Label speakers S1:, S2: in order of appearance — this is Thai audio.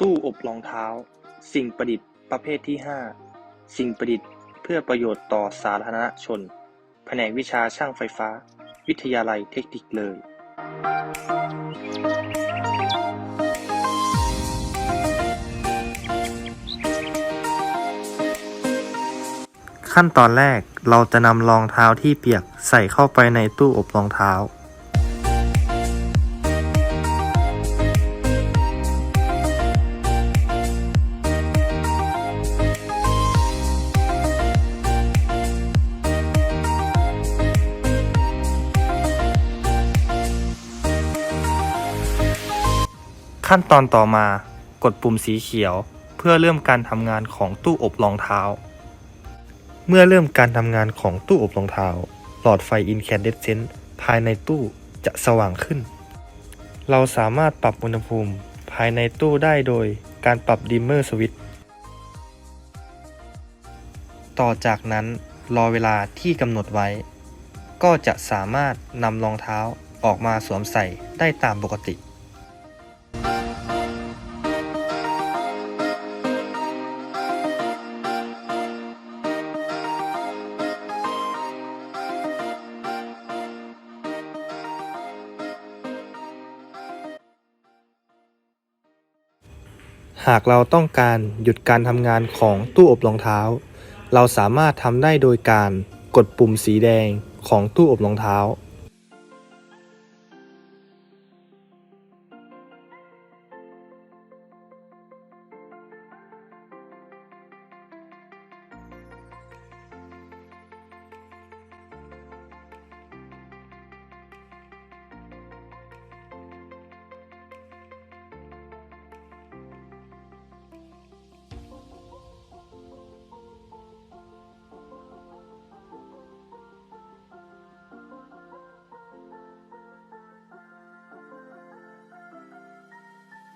S1: ตู้อบรองเท้า สิ่งประดิษฐ์ประเภทที่ 5 สิ่งประดิษฐ์เพื่อประโยชน์ต่อสาธารณชน แผนกวิชาช่างไฟฟ้า วิทยาลัยเทคนิคเลย ขั้นตอนแรกเราจะนำรองเท้าที่เปียกใส่เข้าไปในตู้อบรองเท้า ขั้นตอนต่อมากดปุ่มสีเขียว เพื่อเริ่มการทำงานของตู้อบรองเท้า เมื่อเริ่มการทำงานของตู้อบรองเท้า หลอดไฟอินแค d เด c เซนภายในตู้จะสว่างขึ้น เราสามารถปรับอุณหภูมิภายในตู้ได้โดยการปรับดิมเมอร์สวิตต่อจากนั้นรอเวลาที่กำหนดไว้ ก็จะสามารถนำรองเท้าออกมาสวมใส่ได้ตามปกติ หากเราต้องการหยุดการทำงานของตู้อบรองเท้า เราสามารถทำได้โดยการกดปุ่มสีแดงของตู้อบรองเท้า